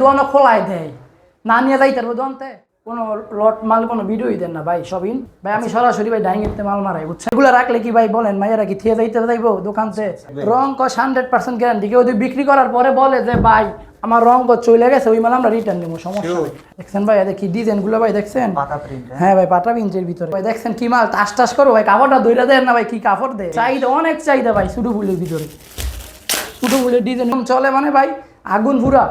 দোয়ানো খোলাই দেয়। না নিয়ে যাইতে পারব দোয়ানতে। কোনো লট মাল কোনো ভিডিওই দেন না ভাই সবিন ভাই আমি সরাসরি ভাই ডাইনিংতে মাল মারাই বুঝছেন? এগুলো রাখলে কি ভাই বলেন মাইয়ারা কি থিয়ে যাইতে যাইবো দোকানতে? রং কস হান্ড্রেড পার্সেন্ট গ্যারান্টি কেউ যদি বিক্রি করার পরে বলে যে ভাই আমার রং চলে গেছে ওই মাল আমরা রিটার্ন নেব সমস্যা দেখছেন ভাই দেখি ডিজাইনগুলো ভাই দেখছেন? হ্যাঁ। ভাই পাটা পিঞ্চের ভিতরে। ভাই দেখছেন কি মাল? টাস টাস করো ভাই কাপড়টা দইরা দেন না ভাই কি কাপড় দেয়? চাহিদা অনেক চাহিদা ভাই শুধু ফুলের ভিতরে। শুধু ফুলের ডিজাইন চলে মানে ভাই আগুন পুরা।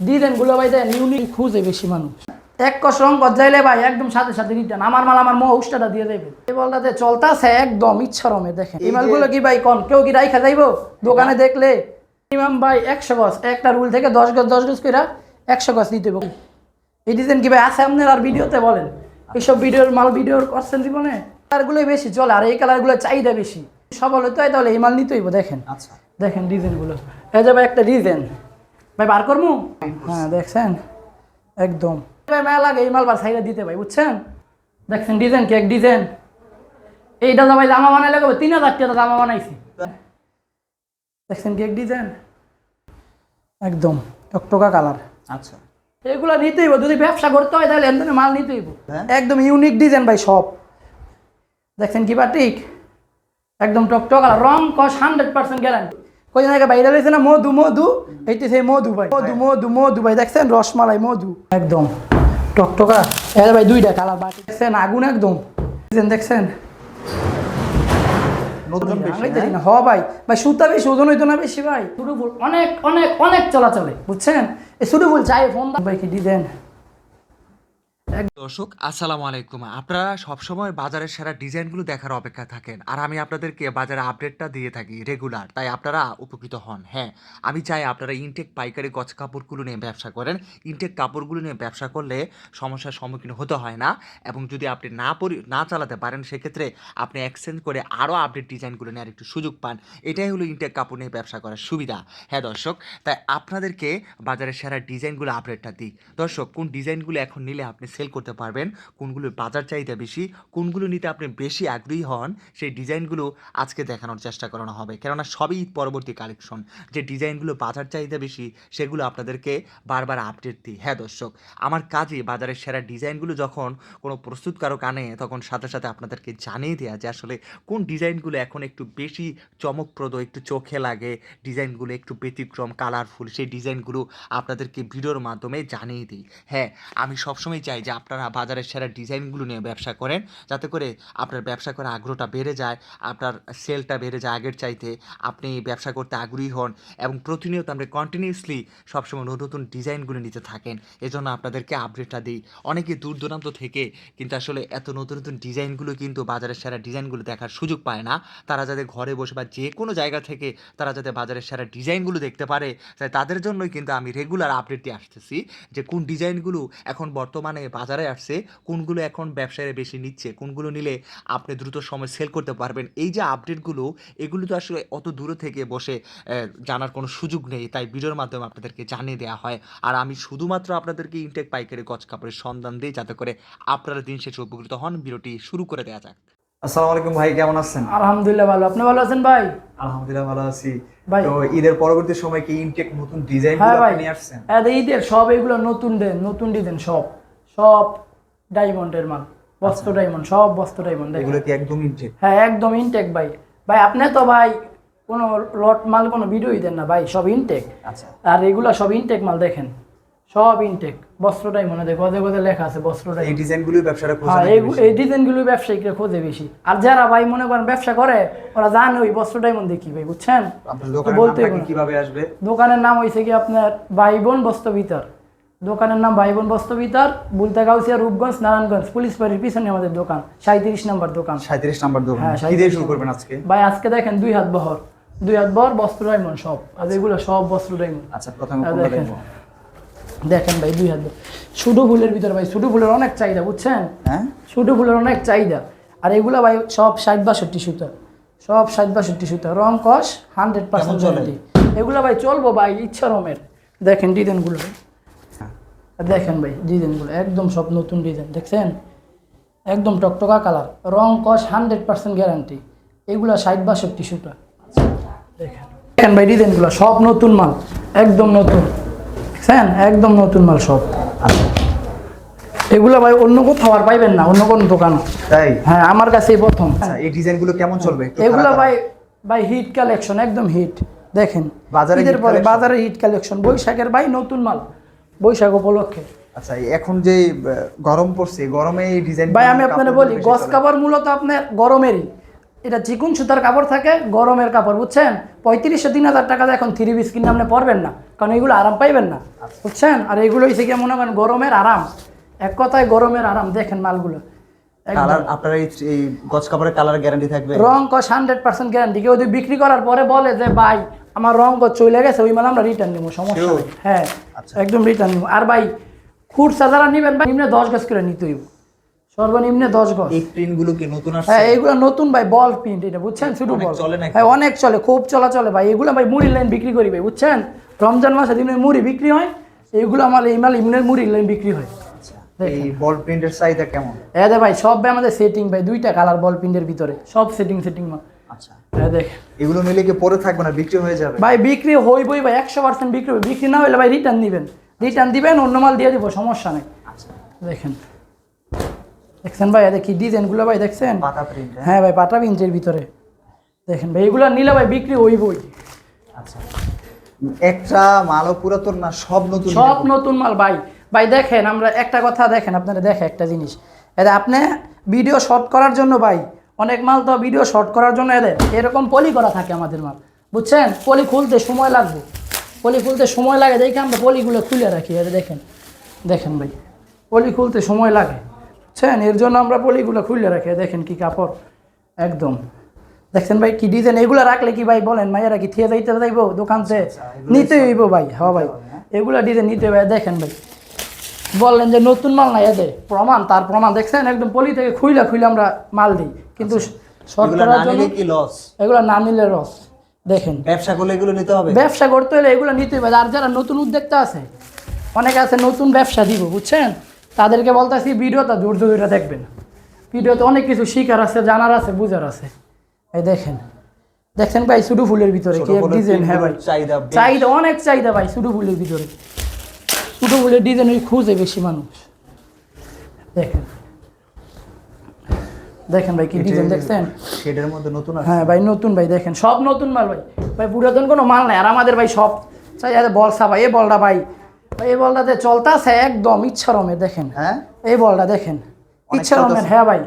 ডিজাইনগুলো ভাই দেন ইউনিক খুঁজে বেশি মানুষ। এক রং যাইলে ভাই একদম সাথে সাথে রিটার্ন আমার মাল আমার মহ উষ্টাটা দিয়ে দেবে। এই বলটাতে চলতাছে একদম ইচ্ছা রমে দেখেন। এই মালগুলো কি ভাই কন? কেউ কি রাইখা যাইবো? দোকানে দেখলে মিনিমাম ভাই একশো গজ একটা রুল থেকে দশ গজ দশ গজ করে একশো গজ দিতে হবে। এই ডিজাইন কি ভাই আছে আপনার আর ভিডিওতে বলেন? এইসব ভিডিওর মাল ভিডিওর করছেন জীবনে কালারগুলোই বেশি চলে আর এই কালারগুলো চাহিদা বেশি। সবল হইতে হয় তাহলে এই মাল নিতেই দেখেন। আচ্ছা। দেখেন ডিজাইনগুলো এই যে ভাই একটা ডিজাইন ভাই বার করব হ্যাঁ দেখছেন? একদম। ভাই মেলা লাগে এই মাল বার সাইডে দিতে ভাই বুঝছেন? দেখছেন ডিজাইন কি এক ডিজাইন? এইটা তো ভাই জামা বানাইলে কবে? তিন হাজার টাকা জামা বানাইছি। দেখছেন কি এক ডিজাইন? একদম টকটকা কালার। আচ্ছা। এগুলো নিতেই হবে। যদি ব্যবসা করতে হয় তাহলে এখান মাল নিতেই হবে। হ্যাঁ। একদম ইউনিক ডিজাইন ভাই সব। দেখছেন কি বাটিক? একদম টকটক রং কস হান্ড্রেড পার্সেন্ট গ্যারান্টি কয়দিন আগে বাইরে রয়েছে না মধু মধু। এইটি সেই মধু ভাই। মধু মধু মধু ভাই দেখছেন? রসমালাই মধু। একদম। টকটকা। এর ভাই দুইটা কালার বাটি দেখছেন? আগুন একদম। দেখছেন আঙাইতে হ্যাঁ? দিই না। হ ভাই। ভাই সুতা বেশি ওজন হইতো না বেশি ভাই। অনেক অনেক অনেক চলাচলে বুঝছেন? এই শুধু ফুল চাই ফোন ভাই কি দিবেন দর্শক, আসসালামু আলাইকুম। আপনারা সবসময় বাজারের সেরা ডিজাইনগুলো দেখার অপেক্ষা থাকেন, আর আমি আপনাদেরকে বাজারে আপডেটটা দিয়ে থাকি রেগুলার, তাই আপনারা উপকৃত হন। হ্যাঁ আমি চাই আপনারা ইনটেক পাইকারি গছ কাপড়গুলো নিয়ে ব্যবসা করেন। ইনটেক কাপড়গুলো নিয়ে ব্যবসা করলে সমস্যার সম্মুখীন হতে হয় না, এবং যদি আপনি না পরি, না চালাতে পারেন, সেক্ষেত্রে আপনি এক্সচেঞ্জ করে আরও আপডেট ডিজাইনগুলো নেওয়ার একটু সুযোগ পান। এটাই হলো ইনটেক কাপড় নিয়ে ব্যবসা করার সুবিধা। হ্যাঁ দর্শক, তাই আপনাদেরকে বাজারের সেরা ডিজাইনগুলো আপডেটটা দিই। দর্শক, কোন ডিজাইনগুলো এখন নিলে আপনি সেল করতে পারবেন, কোনগুলোর বাজার চাহিদা বেশি, কোনগুলো নিতে আপনি বেশি আগ্রহী হন, সেই ডিজাইনগুলো আজকে দেখানোর চেষ্টা করানো হবে। কেননা সবই পরবর্তী কালেকশন। যে ডিজাইনগুলো বাজার চাহিদা বেশি, সেগুলো আপনাদেরকে বারবার আপডেট দিই। হ্যাঁ দর্শক, আমার কাজে বাজারের সেরা ডিজাইনগুলো যখন কোনো প্রস্তুতকারক আনে, তখন সাথে সাথে আপনাদেরকে জানিয়ে দেওয়া যে আসলে কোন ডিজাইনগুলো এখন একটু বেশি চমকপ্রদ, একটু চোখে লাগে, ডিজাইনগুলো একটু ব্যতিক্রম কালারফুল সেই ডিজাইনগুলো আপনাদেরকে ভিডিওর মাধ্যমে জানিয়ে দিই। হ্যাঁ আমি সবসময় চাই যে আপনারা বাজারের সেরা ডিজাইনগুলো নিয়ে ব্যবসা করেন, যাতে করে আপনার ব্যবসা করার আগ্রহটা বেড়ে যায়, আপনার সেলটা বেড়ে যায় আগের চাইতে, আপনি ব্যবসা করতে আগ্রহী হন এবং প্রতিনিয়ত আমরা কন্টিনিউসলি সবসময় নতুন নতুন ডিজাইনগুলো নিতে থাকেন। এজন্য আপনাদেরকে আপডেটটা দিই। অনেকে দূর দূরান্ত থেকে কিন্তু আসলে এত নতুন নতুন ডিজাইনগুলো কিন্তু বাজারের সেরা ডিজাইনগুলো দেখার সুযোগ পায় না। তারা যাতে ঘরে বসে বা যে কোনো জায়গা থেকে তারা যাতে বাজারের সেরা ডিজাইনগুলো দেখতে পারে, তাই তাদের জন্যই কিন্তু আমি রেগুলার আপডেট দিয়ে আসতেছি যে কোন ডিজাইনগুলো এখন বর্তমানে বাজারে আসছে কোনগুলো এখন ব্যবসায়ীরা বেশি নিচ্ছে কোনগুলো নিলে আপনি দ্রুত সময় সেল করতে পারবেন। এই যে আপডেটগুলো এগুলো তো আসলে অত দূরে থেকে বসে জানার কোনো সুযোগ নেই। তাই ভিডিওর মাধ্যমে আপনাদেরকে জানিয়ে দেওয়া হয়। আর আমি শুধুমাত্র আপনাদেরকে ইনটেক পাইকারি গছ কাপড়ের সন্ধান দিই যাতে করে আপনারা দিন শেষে উপকৃত হন। ভিডিওটি শুরু করে দেওয়া যাক। আসসালামু আলাইকুম ভাই কেমন আছেন? আলহামদুলিল্লাহ ভালো। আপনি ভালো আছেন ভাই? আলহামদুলিল্লাহ ভালো আছি। ভাই। তো ঈদের পরবর্তী সময় কি ইনটেক নতুন ডিজাইন হ্যাঁ ভাই। নিয়ে আসছেন? হ্যাঁ ঈদের সব এগুলো নতুন দেন নতুন ডিজাইন সব। সব ডায়মন্ডের মাল বস্ত্র ডায়মন্ড সব বস্ত্র ডায়মন্ড এগুলো কি একদম ইনটেক? হ্যাঁ একদম ইনটেক ভাই। ভাই আপনি তো ভাই কোনো লট মাল কোনো ভিডিওই দেন না ভাই সব ইনটেক। আচ্ছা। আর এগুলো সব ইনটেক মাল দেখেন। সব ইনটেক বস্ত্র ডায়মন্ড দেখো গদে গদে লেখা আছে বস্ত্র এই ডিজাইনগুলো ব্যবসাটা খোঁজে হ্যাঁ এই ডিজাইনগুলো ব্যবসায়িকরা খোঁজে বেশি। আর যারা ভাই মনে করেন ব্যবসা করে ওরা জানে ওই বস্ত্র ডায়মন্ড দেখি ভাই বুঝছেন? বলতে কি কীভাবে আসবে? দোকানের নাম হয়েছে কি আপনার ভাই বোন বস্ত্র ভিতর। দোকানের নাম ভাই বোন বস্ত্র ভিতর বুলতা গাউসিয়া রূপগঞ্জ নারায়ণগঞ্জ। পুলিশ বাড়ির পিছনে আমাদের দোকান সাঁত্রিশ নম্বর দোকান। সাঁত্রিশ নাম্বার দোকান। হ্যাঁ, কি দিয়ে শুরু করবেন আজকে? ভাই আজকে দেখেন দুই হাত বহর। দুই হাত বহর বস্ত্র ডায়মন্ড সব। আর এগুলো সব বস্ত্র ডায়মন্ড। আচ্ছা প্রথমে দেখেন। দেখেন ভাই দুই হাত শুধু ফুলের ভিতরে ভাই শুধু ফুলের অনেক চাহিদা বুঝছেন? হ্যাঁ? শুধু ফুলের অনেক চাহিদা। আর এগুলো ভাই সব ষাট বাষট্টি সুতা। সব ষাট বাষট্টি সুতা। রং কস হান্ড্রেড পার্সেন্ট? এগুলো ভাই চলবো ভাই ইচ্ছা রমের। দেখেন ডিজাইনগুলো আর দেখেন ভাই ডিজাইনগুলো একদম সব নতুন ডিজাইন দেখছেন? একদম টকটকা কালার রং কস হান্ড্রেড পার্সেন্ট গ্যারান্টি। এগুলো ষাট বাষট্টি সুতা। দেখেন। দেখেন ভাই ডিজাইনগুলো সব নতুন মাল একদম নতুন। দেখছেন? একদম নতুন মাল সব। এগুলো ভাই অন্য কোথাও আর পাইবেন না অন্য কোনো দোকান। তাই? হ্যাঁ আমার কাছেই প্রথম। আচ্ছা এই ডিজাইনগুলো কেমন চলবে? এগুলো ভাই ভাই হিট কালেকশন একদম হিট। দেখেন বাজারে পরে বাজারে হিট কালেকশন। বৈশাখের ভাই নতুন মাল। বৈশাখ উপলক্ষে। আচ্ছা এখন যে গরম পড়ছে গরমে এই ডিজাইন ভাই আমি আপনাদের বলি গস কাপড় মূলত আপনার গরমেরই। এটা চিকুন সুতার কাপড় থাকে গরমের কাপড় বুঝছেন? পঁয়ত্রিশশো তিন হাজার টাকা দিয়ে এখন থ্রি পিস কিনে আপনি পরবেন না কারণ এগুলো আরাম পাইবেন না বুঝছেন? আর এগুলো হচ্ছে গিয়ে মনে করেন গরমের আরাম। এক কথায় গরমের আরাম দেখেন মালগুলো। কালার আপনার এই গজ কাপড়ের কালার গ্যারান্টি থাকবে? রং হান্ড্রেড পার্সেন্ট গ্যারান্টি কেউ যদি বিক্রি করার পরে বলে যে ভাই আমার রং চলে গেছে ওই মাল আমরা রিটার্ন নিবো সমস্যা হ্যাঁ আচ্ছা। একদম রিটার্ন নিবো। আর ভাই খুরসা যারা নিবেন ভাই নিম্নে দশ গজ করে নিতে হইব। সর্বনিম্নে দশ গজ এই প্রিন্টগুলো কি নতুন আসছে? হ্যাঁ এইগুলো নতুন ভাই বল প্রিন্ট এটা বুঝছেন? শুধু অনেক বল চলে নাকি? হ্যাঁ অনেক চলে খুব চলা চলে ভাই। এগুলো ভাই মুড়ির লাইন বিক্রি করি ভাই বুঝছেন? রমজান মাসে দিনে মুড়ি বিক্রি হয় এইগুলো আমার এই মাল ইমনের মুড়ির লাইন বিক্রি হয়। এই বল প্রিন্টের চাহিদা কেমন? হ্যাঁ ভাই সব ভাই আমাদের সেটিং ভাই দুইটা কালার বল প্রিন্টের ভিতরে। সব সেটিং সেটিং মাল আচ্ছা। হ্যাঁ দেখ এগুলো নিলে কি পরে থাকবে না বিক্রি হয়ে যাবে? ভাই বিক্রি হইবই ভাই একশো পার্সেন্ট বিক্রি হবে বিক্রি না হলে ভাই রিটার্ন দিবেন। রিটার্ন দিবেন অন্য মাল দিয়ে দিব সমস্যা নেই। আচ্ছা। দেখেন। দেখছেন ভাই কি ডিজাইনগুলো ভাই দেখছেন? পাতা প্রিন্ট হ্যাঁ। ভাই পাটা ইঞ্চের ভিতরে। দেখেন ভাই এগুলো নিলে ভাই বিক্রি হইবই। আচ্ছা। একটা মালও পুরাতন না সব নতুন সব নতুন মাল ভাই। ভাই দেখেন আমরা একটা কথা দেখেন আপনারা দেখে একটা জিনিস। এদের আপনি ভিডিও শর্ট করার জন্য ভাই অনেক মাল তো ভিডিও শর্ট করার জন্য এদের এরকম পলি করা থাকে আমাদের মাল। বুঝছেন? পলি খুলতে সময় লাগবে। পলি খুলতে সময় লাগে দেখে আমরা পলিগুলো খুলে রাখি। এদের দেখেন দেখেন ভাই পলি খুলতে সময় লাগে। বুঝছেন? এর জন্য আমরা পলিগুলো খুলে রাখি। দেখেন কি কাপড়। একদম। দেখছেন ভাই কি ডিজাইন এগুলো রাখলে কি ভাই বলেন? মাইয়ারা কি থিয়ে যাইতে যাইবো দোকান থেকে নিতে হইব ভাই। হ ভাই এগুলো ডিজাইন নিতে ভাই দেখেন ভাই বললেন যে নতুন মাল নাই এদের। প্রমাণ তার প্রমাণ দেখছেন? একদম পলি থেকে খুইলা খুইলা আমরা মাল দিই। কিন্তু শর্ট এগুলো করার না জন্য কি লস এগুলো না নিলে রস দেখেন। ব্যবসা করলে এগুলো নিতে হবে? ব্যবসা করতে হলে এগুলো নিতে হবে। আর যারা নতুন উদ্যোক্তা আছে অনেকে আছে নতুন ব্যবসা দিব বুঝছেন? তাদেরকে বলতেছি ভিডিওটা ধৈর্য ধরে দেখবেন। ভিডিওতে অনেক কিছু শিকার আছে জানার আছে বুঝার আছে। এই দেখেন। দেখছেন ভাই শুধু ফুলের ভিতরে কি এক ডিজাইন হ্যাঁ ভাই? চাহিদা চাহিদা অনেক চাহিদা ভাই শুধু ফুলের ভিতরে। শুধু ফুলের ডিজাইন ওই খুঁজে বেশি মানুষ। দেখেন। দেখেন ভাই কি ডিজাইন দেখছেন? শেডের মধ্যে নতুন আছে। হ্যাঁ ভাই নতুন ভাই দেখেন। সব নতুন মাল ভাই। ভাই পুরাতন কোনো মাল নাই। আর আমাদের ভাই সব চাই বলসা ভাই এই বলটা ভাই। এই বলটাতে চলতেছে একদম ইচ্ছা রমে দেখেন। হ্যাঁ? এই বলটা দেখেন। ইচ্ছা রমের হ্যাঁ ভাই।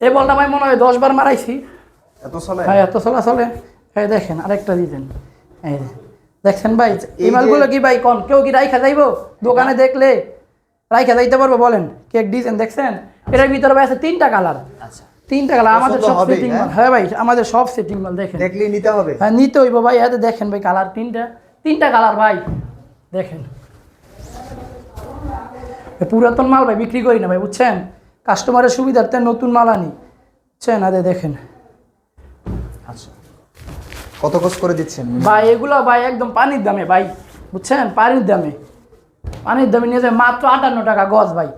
এই বলটা ভাই মনে হয় দশ বার মারাইছি। এত চলে? হ্যাঁ এত চলা চলে। হ্যাঁ দেখেন আরেকটা দিতেন এই। দেখছেন ভাই? আচ্ছা, এই মালগুলো কি ভাই কন? কেউ কি রাইখা যাইবো? দোকানে দেখলে রাইখা যাইতে পারব বলেন। কেক ডিজাইন দেখছেন? এটার ভিতরে ভাই আছে তিনটা কালার। আচ্ছা। তিনটা কালার আমাদের সব সেটিং হ্যাঁ? মাল। হ্যাঁ ভাই আমাদের সব সেটিং মাল দেখেন। দেখলেই নিতে হবে। হ্যাঁ নিতে হইব ভাই। এতে দেখেন ভাই কালার তিনটা। তিনটা কালার ভাই। দেখেন। পুরাতন মাল ভাই বিক্রি করি না ভাই বুঝছেন? কাস্টমারের সুবিধার্থে নতুন মাল আনি। বুঝছেন? আরে দেখেন। আচ্ছা। কত কস করে দিচ্ছেন? ভাই এগুলো ভাই একদম পানির দামে ভাই বুঝছেন? পানির দামে। পানির দামে নিয়ে যায় মাত্র আটান্ন টাকা গজ ভাই।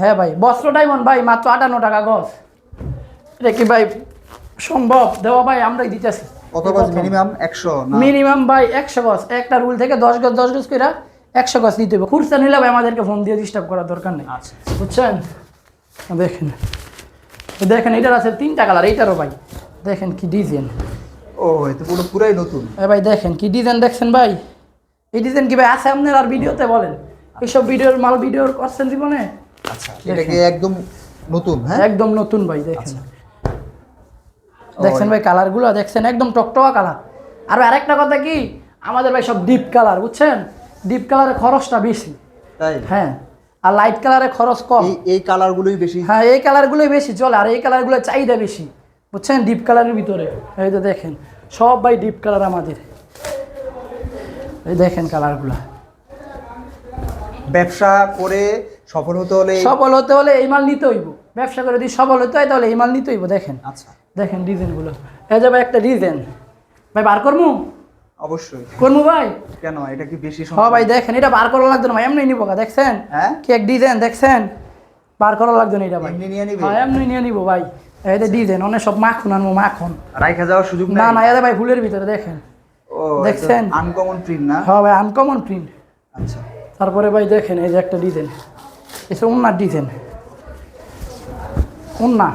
হ্যাঁ ভাই বস্ত্র ডায়মন্ড ভাই মাত্র আটান্ন টাকা গজ। এটা কি ভাই সম্ভব? দেওয়া ভাই আমরাই দিতেছি। কত গজ মিনিমাম একশো? মিনিমাম ভাই একশো গজ। একটা রুল থেকে দশ গজ দশ গজ করে একশো গজ নিতে হবে খুরসা নিলে ভাই আমাদেরকে ফোন দিয়ে ডিস্টার্ব করার দরকার নেই। আচ্ছা। বুঝছেন? দেখেন। দেখেন এটার আছে তিনটা কালার এইটারও ভাই। দেখেন কি ডিজাইন ও এত পুরো পুরাই নতুন। এ ভাই দেখেন কি ডিজাইন দেখছেন ভাই? এই ডিজাইন কি ভাই আছে আপনার আর ভিডিওতে বলেন? এইসব ভিডিওর মাল ভিডিওর করছেন জীবনে? আচ্ছা এটা কি একদম নতুন হ্যাঁ? একদম নতুন ভাই দেখেন। দেখছেন ভাই কালারগুলো দেখছেন? একদম টকটকা কালার আর আরেকটা কথা কি? আমাদের ভাই সব ডিপ কালার বুঝছেন? ডিপ কালারের খরচটা বেশি। তাই? হ্যাঁ। আর লাইট কালারের খরচ কম। এই কালারগুলোই বেশি। হ্যাঁ এই কালারগুলোই বেশি চলে। আর এই কালারগুলো চাহিদা বেশি। বুঝছেন? ডিপ কালারের ভিতরে। এই তো দেখেন সব ভাই ডিপ কালার আমাদের। এই দেখেন কালারগুলা ব্যবসা করে সফল হতে হলে সফল হতে হলে এই মাল নিতে হইব। ব্যবসা করে যদি সফল হতে হয় তাহলে এই মাল নিতে হইব দেখেন। আচ্ছা। দেখেন ডিজাইনগুলো এই যে ভাই একটা ডিজাইন ভাই বার করমু? অবশ্যই। করমু ভাই? কেন? এটা কি বেশি হ ভাই দেখেন এটা বার করা লাগতো না ভাই এমনি নিবো গা, দেখছেন? হ্যাঁ? কি এক ডিজাইন দেখছেন? বার করা লাগতো না এটা ভাই। এমনি নিয়ে নিবে? হ্যাঁ এমনি নিয়ে নিবো ভাই। যে ডিজাইন অনেক সব মাখন আনব মাখন। রাইখা যাওয়ার সুযোগ না না এটা ভাই ফুলের ভিতরে দেখেন। ও দেখছেন? আনকমন প্রিন্ট না? হ্যাঁ ভাই আনকমন প্রিন্ট আচ্ছা। তারপরে ভাই দেখেন এই যে একটা ডিজাইন এসে ওনার ডিজাইন ওন্না।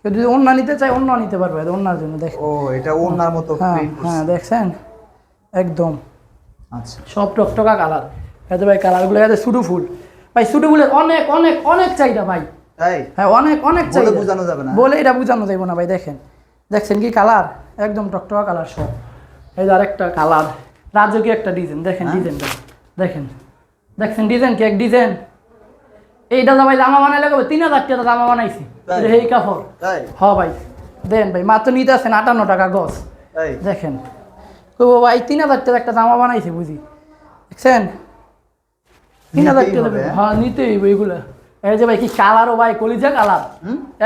কেউ যদি ওন্না নিতে চায় অন্য নিতে পারবে ওনার জন্য দেখ ও এটা ওনার মতো হ্যাঁ প্রিন্ট হ্যাঁ দেখছেন? একদম। আচ্ছা। সব টকটকা কালার। এতে ভাই কালারগুলো এতে শুধু ফুল। ভাই শুধু ফুলের অনেক অনেক অনেক চাহিদা ভাই। তাই? হ্যাঁ অনেক অনেক চাহিদা। বোঝানো যাবে না। বলে এটা বোঝানো যাবে না ভাই দেখেন। দেখছেন কি কালার? একদম টকটকা কালার সব। এই যে আরেকটা কালার। রাজকীয় একটা ডিজাইন দেখেন হ্যাঁ? ডিজাইনটা। দেখেন। দেখছেন ডিজাইন কি? এক ডিজাইন। এইটা তো ভাই জামা বানাইলে কবে? তিন হাজার টাকা জামা বানাইছি। এই কাপড়। হ ভাই দেন ভাই মাত্র নিতে আসেন আটান্ন টাকা গছ দেখেন। কবো ভাই তিন হাজার টাকা একটা জামা বানাইছে বুঝি। দেখছেন? তিন হাজার টাকা হ্যাঁ? হ্যাঁ নিতেই এইগুলো। এই যে ভাই কি কালারও ভাই? কলিজা কালার?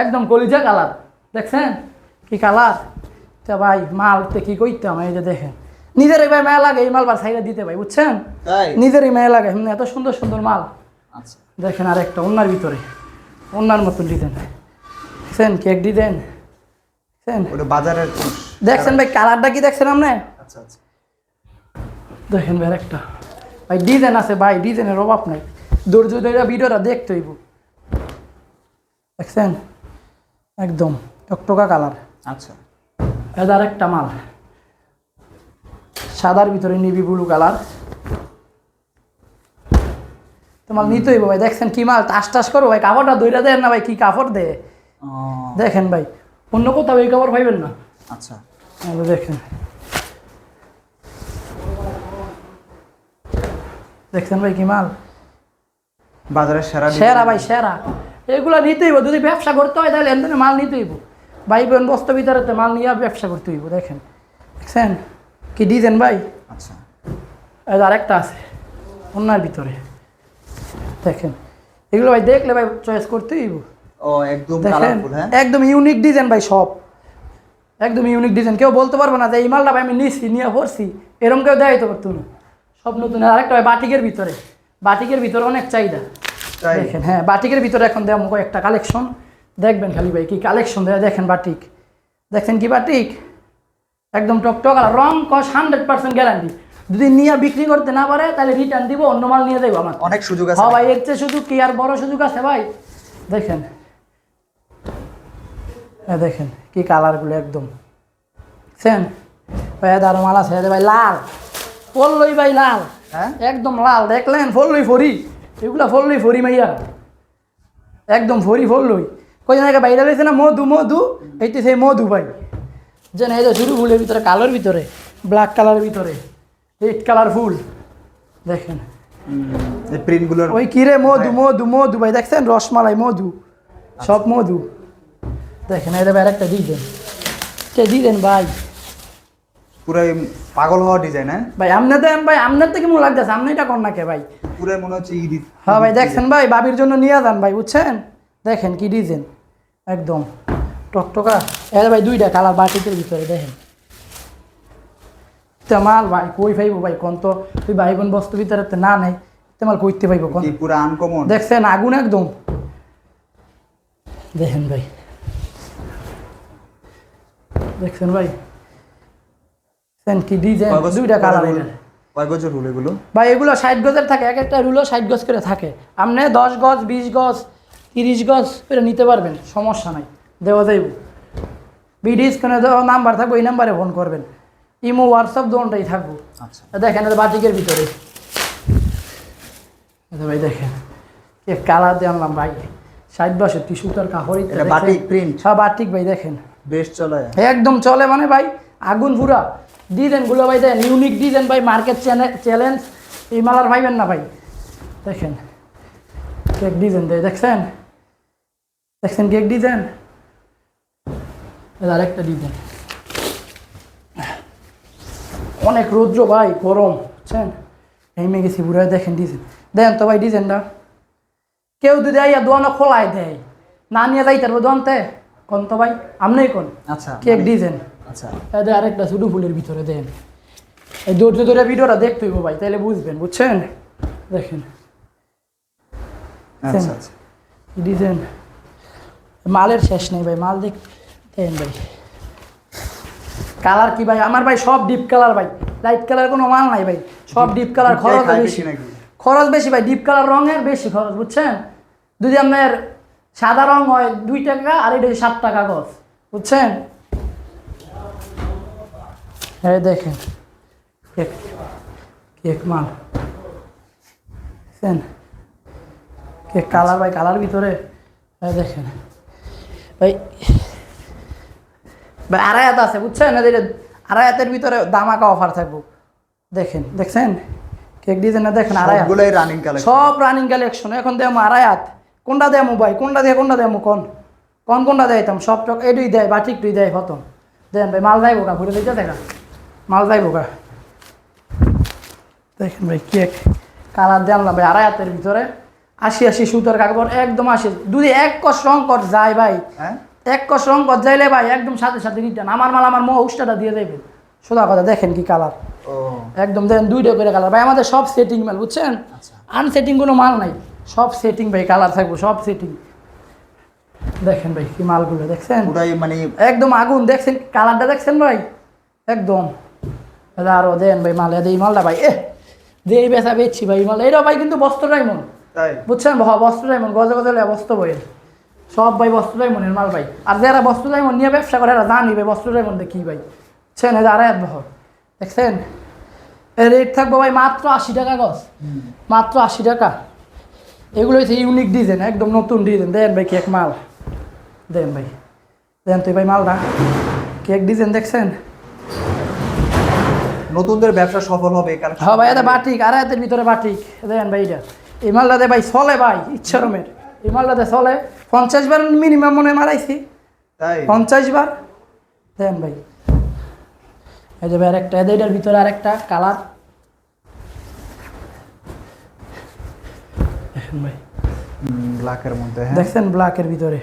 একদম কলিজা কালার দেখছেন? কি কালার তা ভাই মাল তে কি করতাম এই যে দেখেন। নিজেরই ভাই মেয়ে লাগে এই মাল বার সাইডে দিতে ভাই বুঝছেন? তাই? নিজেরই মেয়ে লাগে। এত সুন্দর সুন্দর মাল। আচ্ছা। দেখেন আর একটা অন্যার ভিতরে। অন্যার মতন ডিজাইন দেখছেন? কেক ডিজাইন দেখছেন? ওটা বাজারের দেখছেন ভাই কালারটা কি দেখছেন আপনি? আচ্ছা আচ্ছা। দেখেন ভাই একটা ভাই ডিজাইন আছে ভাই ডিজাইনের অভাব নাই। ধৈর্য ধৈর্য ভিডিওটা দেখতে হইব। দেখছেন? একদম টকটকা কালার। আচ্ছা। এদার একটা মাল। সাদার ভিতরে নিবি ব্লু কালার। তোমার নিতেই ভাই দেখছেন কি মাল? টাস টাস করো ভাই কাপড়টা দইরা দেন না ভাই কি কাপড় দে? দেখেন ভাই অন্য কোথাও এই কাপড় পাইবেন না। আচ্ছা। দেখেন। দেখছেন ভাই কি মাল? বাজারের সেরা সেরা ভাই সেরা। এগুলো নিতেই হইব। যদি ব্যবসা করতে হয় তাহলে এখানে মাল নিতে হইব। ভাই বোন বস্ত ভিতরে মাল নিয়ে ব্যবসা করতে হইব দেখেন। দেখছেন? কি ডিজাইন ভাই? আচ্ছা। এই আরেকটা আছে অন্যার ভিতরে। দেখেন এগুলো ভাই দেখলে ভাই চয়েস করতে হইব। ও একদম কালারফুল হ্যাঁ? একদম ইউনিক ডিজাইন ভাই সব। একদম ইউনিক ডিজাইন কেউ বলতে পারব না যে এই মালটা ভাই আমি নিচ্ছি নিয়ে পড়ছি এরকম কেউ দেখাইতে পারতো না। সব নতুন। আরেকটা ভাই বাটিকের ভিতরে। বাটিকের ভিতরে অনেক চাহিদা। দেখেন হ্যাঁ বাটিকের ভিতরে এখন দেওয়া একটা কালেকশন দেখবেন খালি ভাই কি কালেকশন দেয় দেখেন বাটিক। দেখছেন কি বাটিক? একদম টকটক আর রং কস হান্ড্রেড পার্সেন্ট গ্যারান্টি যদি নিয়ে বিক্রি করতে না পারে তাহলে রিটার্ন দিব অন্য মাল নিয়ে দেবো আমার। অনেক সুযোগ আছে হ্যাঁ ভাই। এর চেয়ে সুযোগ কি? আর বড় সুযোগ আছে ভাই? দেখেন। হ্যাঁ দেখেন কি কালারগুলো একদম। সেন ভাই আরও মাল আছে ভাই লাল। পড়লই ভাই লাল। হ্যাঁ? একদম লাল দেখলেন? ফললই ফরি। এগুলা ফললই ফরি মাইয়া। একদম ফরি ফললই। কই জায়গায় বাইরে রয়েছে না? মধু মধু। এইটি সেই মধু ভাই। যেন এই যে শুরু ফুলের ভিতরে কালোর ভিতরে ব্ল্যাক কালারের ভিতরে রেড কালার ফুল। দেখেন। এই প্রিন্টগুলোর ওই কিরে মধু মধু মধু ভাই দেখছেন? রসমালাই মধু। সব মধু। দেখেন এটা ভাই একটা দিবেন কে দিলেন ভাই? পুরো পাগল হওয়া ডিজাইন হ্যাঁ? ভাই আমনে দেন ভাই আপনার থেকে মনে লাগতেছে। আপনি এটা কর না কে ভাই? পুরো মনে হচ্ছে ইদিত হ্যাঁ ভাই দেখছেন ভাই? বাবির জন্য নিয়ে যান ভাই বুঝছেন? দেখেন কি ডিজাইন। একদম। টকটকা। এর ভাই দুইটা কালার বাটিকের ভিতরে দেখেন। তেমাল ভাই কই পাইবো ভাই কোন তো? তুই ভাই বোন বস্তু ভিতরে তো না নেই তেমাল কইতে পাইবো কোন? পুরো আনকমন দেখছেন? আগুন একদম। দেখেন ভাই। দেখছেন ভাই? দেখছেন কি ডিজাইন? দুইটা কালার কয় হলো এগুলো? ভাই এগুলো ষাট গজের থাকে এক একটা রুলও ষাট গজ করে থাকে। আপনি দশ গজ বিশ গজ তিরিশ গজ করে নিতে পারবেন সমস্যা নাই দেওয়া যাইব। বিডি স্ক্রিনে দেওয়া নাম্বার থাকবে ওই নাম্বারে ফোন করবেন। ইমো হোয়াটসঅ্যাপ দোনটাই থাকব। আচ্ছা। দেখেন এটা বাটিকের ভিতরে। ভাই দেখেন কে কালার দিয়ে আনলাম ভাই। ষাট বাষট্টি সুতার কাপড় বাটিক? সব বাটিক ভাই দেখেন। বেশ চলে। একদম চলে মানে ভাই আগুন পুরা। ডিজাইনগুলো ভাই দেন ইউনিক ডিজাইন ভাই মার্কেট চ্যালেঞ্জ এই মালার ভাইবেন না ভাই। দেখেন কেক ডিজাইন দেয় দেখছেন? দেখছেন কেক ডিজাইন আরেকটা ডিজাইন অনেক রৌদ্র ভাই গরম বুঝছেন? হেমে গেছি পুরো দেখেন ডিজাইন দেন তো ভাই ডিজাইনটা কেউ যদি আইয়া দোয়ানো খোলায় দেয় না নিয়ে যাই তারপর দোয়ানতে? কোন তো ভাই? আমনেই কোন? আচ্ছা কেক ডিজাইন আচ্ছা এদের আরেকটা শুধু ফুলের ভিতরে দেন। এই ধৈর্য ধরে ভিডিওটা দেখতে হইব ভাই তাহলে বুঝবেন বুঝছেন? দেখেন। আচ্ছা আচ্ছা। ডিজাইন মালের শেষ নেই ভাই মাল দেখতেন ভাই। কালার কি ভাই? আমার ভাই সব ডিপ কালার ভাই লাইট কালার কোনো মাল নাই ভাই। সব ডিপ কালার খরচ বেশি। বেশি খরচ বেশি ভাই ডিপ কালার রঙের বেশি খরচ বুঝছেন? যদি আপনার সাদা রং হয় দুই টাকা আর এটা সাত টাকা গছ বুঝছেন? এই দেখেন কেক কেক মাল। দেখছেন কেক কালার ভাই কালার ভিতরে। এই দেখেন ভাই ভাই আড়াই হাত আছে বুঝছেন? এদের আড়াই হাতের ভিতরে দামাকা অফার থাকব। দেখেন দেখছেন? কেক ডিজাইন দেখেন আড়াই হাত। রানিং কালেকশন সব রানিং কালেকশন এখন দেবো আড়াই হাত। কোনটা দেবো ভাই কোনটা দিয়ে কোনটা দেবো কোন কোন কোনটা দেয়তাম সব টক এটুই দেয় বা ঠিকটুই দেয় প্রথম। দেন ভাই মাল যাইবো কা? ঘুরে দিতে দেখা মাল যাইবো কা দেখেন ভাই কেক কালার দেন না ভাই আড়াই হাতের ভিতরে। আশি আশি সুতোর কাপড় একদম আশি। যদি এক কষ রং কর যায় ভাই। হ্যাঁ? এক কষ রং কর যাইলে ভাই একদম সাথে সাথে রিটার্ন আমার মাল আমার মহ উষ্টাটা দিয়ে দেবেন সোজা কথা দেখেন কি কালার। একদম দেখেন দুইটা করে কালার। ভাই আমাদের সব সেটিং মাল বুঝছেন? আনসেটিং কোনো মাল নাই। সব সেটিং ভাই কালার থাকব সব সেটিং দেখেন ভাই কি মালগুলো দেখছেন? মানে একদম আগুন দেখছেন? কালারটা দেখছেন ভাই? একদম। আরও দেন ভাই মাল এই মালটা ভাই। এ দিয়ে এই বেচা বেচছি ভাই মাল। এটা ভাই কিন্তু বস্ত্রটাই মন তাই? বুঝছেন? বস্ত্রটাই মন গজে গজে বস্ত্র বইয়ের সব ভাই বস্ত্রটাই মনের মাল ভাই। আর যারা বস্ত্রটাই মন নিয়ে ব্যবসা করে এরা জানি ভাই বস্ত্রটাই মন কি ভাই। বুঝছেন? এই যে আড়াই হাত বহর। দেখছেন? রেট থাকব ভাই মাত্র আশি টাকা গজ। মাত্র আশি টাকা। এগুলো হচ্ছে ইউনিক ডিজাইন একদম নতুন ডিজাইন দেন ভাই কেক মাল। দেন ভাই। দেন তুই ভাই মালটা। কেক ডিজাইন দেখছেন? নতুনদের ব্যবসা সফল হবে হ্যাঁ ভাই এটা বাটিক আড়াই হাতের ভিতরে বাটিক। দেন ভাই এটা। এই ভাই চলে ভাই ইচ্ছা রমের। এই চলে। পঞ্চাশ বার মিনিমাম মনে মারাইছি। তাই? পঞ্চাশ বার। দেন ভাই। এই যে ভাই আরেকটা এদের ভিতরে আরেকটা কালার। দেখেন ভাই। ব্ল্যাকের মধ্যে হ্যাঁ। দেখছেন ব্ল্যাকের ভিতরে।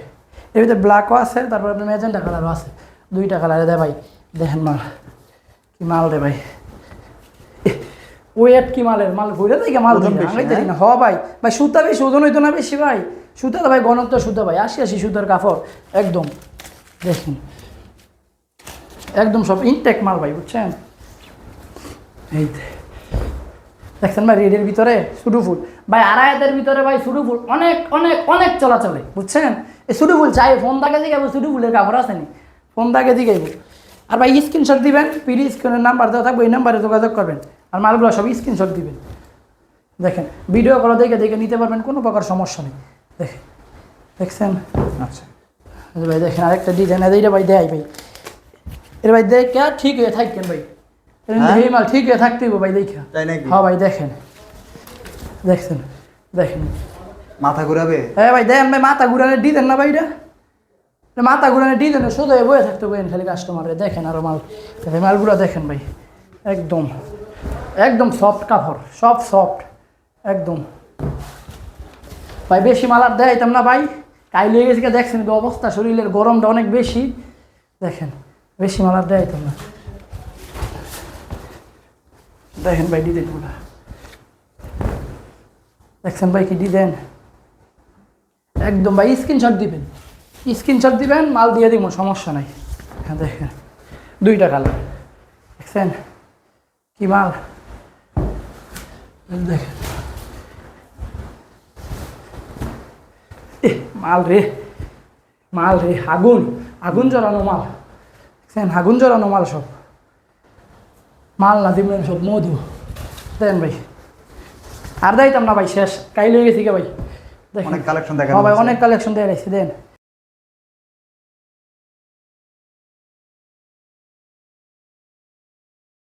এর ভিতরে ব্ল্যাকও আছে তারপর আপনার ম্যাজেন্টা কালারও আছে। দুইটা কালার দে ভাই। দেখেন মাল। কি মাল রে ভাই। ওয়েট কি মালের? মাল ঘুরে থেকে মাল দেখি হ্যাঁ? না হ ভাই। ভাই সুতা বেশি ওজন হইতো না বেশি ভাই? সুতা তো ভাই গণত্ব সুতা ভাই। আসি আসি সুতার কাপড়। একদম। দেখুন। একদম সব ইনটেক মাল ভাই বুঝছেন? এই দেখছেন ভাই রেডের ভিতরে সুডু ফুল। ভাই আড়াই ভিতরে ভাই সুডু ফুল। অনেক অনেক অনেক চলাচলে বুঝছেন? এই সুডু ফুল চাই ফোন থাকে দিকে সুডু ফুলের কাপড় আছে নি? ফোন থাকে দিকে আর ভাই স্ক্রিনশট দিবেন পিডি স্ক্রিনের নাম্বার দেওয়া থাকবে এই নাম্বারে যোগাযোগ করবেন। আর মালগুলো সব স্ক্রিনশট দিবেন দেখেন ভিডিও কল দেখে দেখে নিতে পারবেন কোনো প্রকার সমস্যা নেই। দেখেন দেখছেন? আচ্ছা। ভাই দেখেন আরেকটা ডিজাইন এইটা ভাই দেয় ভাই। এর ভাই দেখে ঠিক হয়ে থাকেন ভাই। এর হ্যাঁ? এই মাল ঠিক হয়ে থাকতে ভাই দেখা হ্যাঁ ভাই দেখেন। দেখছেন? দেখেন। মাথা ঘুরাবে? হ্যাঁ ভাই দেখেন ভাই মাথা ঘুরানোর ডিজাইন না ভাই এটা? মাথা ঘুরানোর ডিজাইন শুধু বয়ে থাকতে বইন খালি কাস্টমারে দেখেন আরও মাল। মালগুলো দেখেন ভাই একদম। একদম সফট কাপড় সব সফট একদম। ভাই, বেশি মাল আর দেখাইতাম না ভাই। কাইলে গেছে দেখছেন অবস্থা? শরীরের গরমটা অনেক বেশি। দেখেন, বেশি মাল আর দেখাইতাম না। দেখেন ভাই ডিজাইনগুলো দেখছেন ভাই কি ডিজাইন? একদম ভাই স্ক্রিনশট দিবেন। স্ক্রিনশট দিবেন, মাল দিয়ে দিব, সমস্যা নাই। হ্যাঁ দেখেন। দুইটা কালার দেখছেন? কি মাল? দেখেন। মাল রে মাল রে আগুন আগুন জ্বালানো মাল। দেখছেন আগুন জ্বালানো মাল সব। মাল না দিবেন সব মধু। দেন ভাই। আর দাইতাম না ভাই শেষ। কাইলে গেছি কে ভাই। দেখেন। অনেক কালেকশন দেখা হ্যাঁ ভাই অনেক কালেকশন দিয়ে রাখছি দেন।